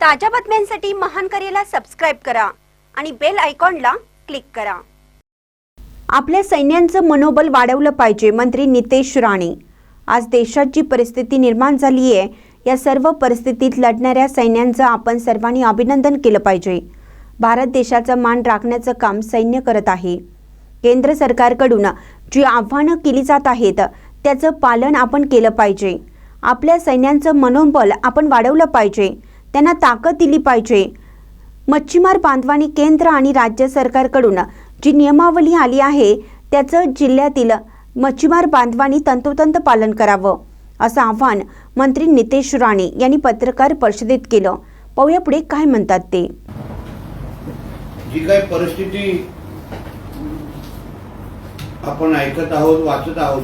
ताज्या बातम्यांसाठी महान करेला सबस्क्राईब करा आणि बेल आयकॉनला क्लिक करा. आपल्या सैन्यांचं मनोबल वाढवलं पाहिजे मंत्री नितेश राणे. आज देशात जी परिस्थिती निर्माण झाली आहे या सर्व परिस्थितीत लढणाऱ्या सैन्यांचं आपण सर्वांनी अभिनंदन केलं पाहिजे. भारत देशाचा मान राखण्याचं काम सैन्य करत आहे. केंद्र सरकारकडून जी आव्हानं केली जात आहेत त्याचं पालन आपण केलं पाहिजे. आपल्या सैन्यांचं मनोबल आपण वाढवलं पाहिजे. त्यांना ताकद दिली पाहिजे. मच्छीमार बांधवांनी केंद्र आणि राज्य सरकारकडून जी नियमावली आली आहे त्याचं जिल्ह्यातील मच्छीमार बांधवांनी तंतोतंत पालन करावं असं आव्हान मंत्री नितेश राणे यांनी पत्रकार परिषदेत केलं. पाहूया पुढे काय म्हणतात ते. जी काय परिस्थिती आपण ऐकत आहोत वाचत आहोत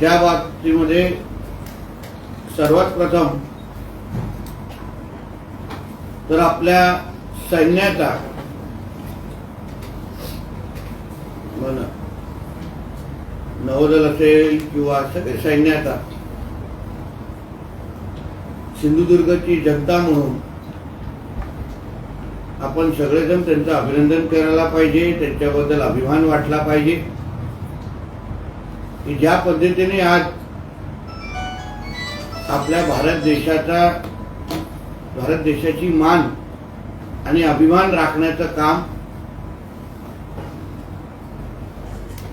त्या बाबतीमध्ये सर्वात प्रथम तर आपल्या सैन्याचा नवदल नौदल असेल किंवा सगळे सैन्याचा सिंधुदुर्गची जनता म्हणून आपण सगळेजण त्यांचं अभिनंदन करायला पाहिजे त्यांच्याबद्दल अभिमान वाटला पाहिजे. की ज्या पद्धतीने आज आपल्या भारत देशाचा भारत देशाची मान आणि अभिमान राखण्याचं काम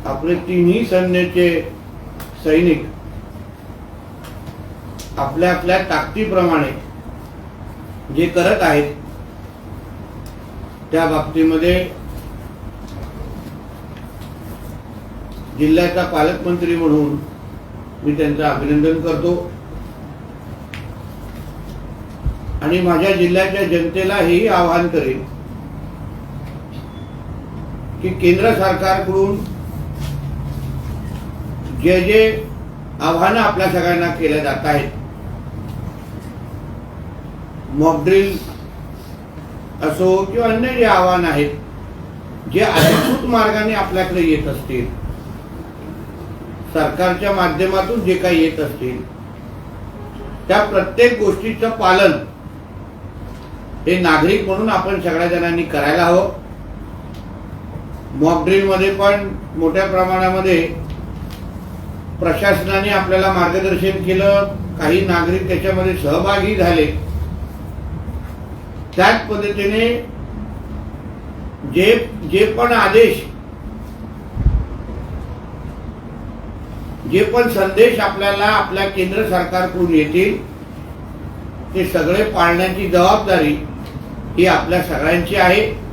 आपले तिन्ही सैन्याचे सैनिक आपल्या आपल्या ताकदीप्रमाणे जे करत आहेत त्या बाबतीमध्ये जिल्ह्याचा पालकमंत्री म्हणून मी त्यांचं अभिनंदन करतो. आणि माझ्या जिल्ह्याच्या जनतेला हेही आवाहन करेन की केंद्र सरकारकडून जे जे आव्हानं आपल्या सगळ्यांना केल्या जात आहेत मॉकड्रिल असो किंवा अन्य जे आव्हान आहेत जे अधिकृत मार्गाने आपल्याकडे येत असतील सरकारच्या माध्यमातून जे काही येत असतील त्या प्रत्येक गोष्टीचं पालन हे नागरिक म्हणून आपण सगळ्या जणांनी करायला हवं. मॉकड्रिलमध्ये पण मोठ्या प्रमाणामध्ये प्रशासनाने आपल्याला मार्गदर्शन केलं. काही नागरिक त्याच्यामध्ये सहभागी झाले. त्याच पद्धतीने जे जे पण आदेश जे पण संदेश आपल्याला आपल्या केंद्र सरकारकडून येतील हे सगळे पाळण्याची जबाबदारी ही आपल्या सगळ्यांची आहे.